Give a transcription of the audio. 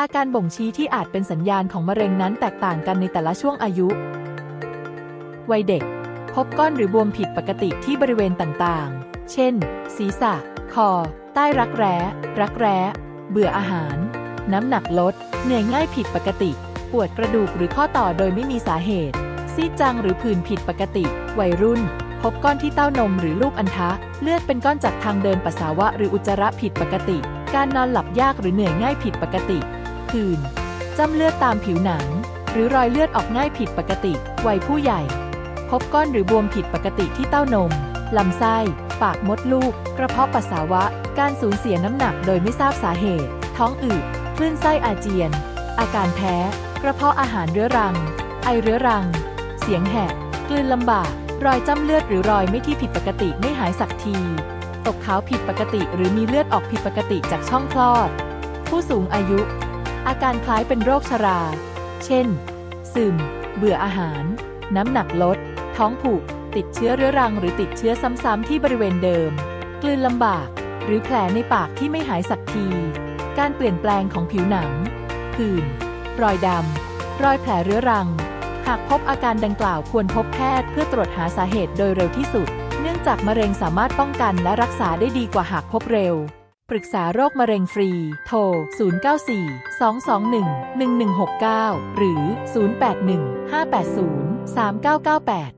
อาการบ่งชี้ที่อาจเป็นสัญญาณของมะเร็งนั้นแตกต่างกันในแต่ละช่วงอายุ วัยเด็ก พบก้อนหรือบวมผิดปกติที่บริเวณต่างๆ เช่น ศีรษะ คอ ใต้รักแร้ รักแร้ เบื่ออาหาร น้ำหนักลด เหนื่อยง่ายผิดปกติ ปวดกระดูกหรือข้อต่อโดยไม่มีสาเหตุ ซีดจังหรือผื่นผิดปกติ วัยรุ่น พบก้อนที่เต้านมหรือลูกอัณฑะ เลือดเป็นก้อนจากทางเดินปัสสาวะหรืออุจจาระผิดปกติ การนอนหลับยากหรือเหนื่อยง่ายผิดปกติ ผื่นจำเลือดตามผิวหนัง หรือรอยเลือดออกง่ายผิดปกติ วัยผู้ใหญ่ พบก้อนหรือบวมผิดปกติที่เต้านม ลำไส้ ปากมดลูก กระเพาะปัสสาวะ การสูญเสียน้ำหนักโดยไม่ทราบสาเหตุ ท้องอืด คลื่นไส้อาเจียน อาการแพ้ กระเพาะอาหารเรื้อรัง ไอเรื้อรัง เสียงแหบ กลืนลำบาก รอยจ้ำเลือดหรือรอยไม่ที่ผิดปกติไม่หายสักทีตกขาวผิดปกติหรือมีเลือดออกผิดปกติจากช่องคลอด ผู้สูงอายุ อาการคล้ายเป็นโรคชรา เช่น ซึม เบื่ออาหาร น้ำหนักลด ท้องผูก ติดเชื้อเรื้อรังหรือติดเชื้อซ้ำๆที่บริเวณเดิม กลืนลำบาก หรือแผลในปากที่ไม่หายสักที การเปลี่ยนแปลงของผิวหนัง ผื่น รอยดำ รอยแผลเรื้อรัง หากพบอาการดังกล่าวควรพบแพทย์เพื่อตรวจหาสาเหตุโดยเร็วที่สุด เนื่องจากมะเร็งสามารถป้องกันและรักษาได้ดีกว่าหากพบเร็ว ปรึกษาโรคมะเร็งฟรี โทร 094 221 1169 หรือ 081 580 3998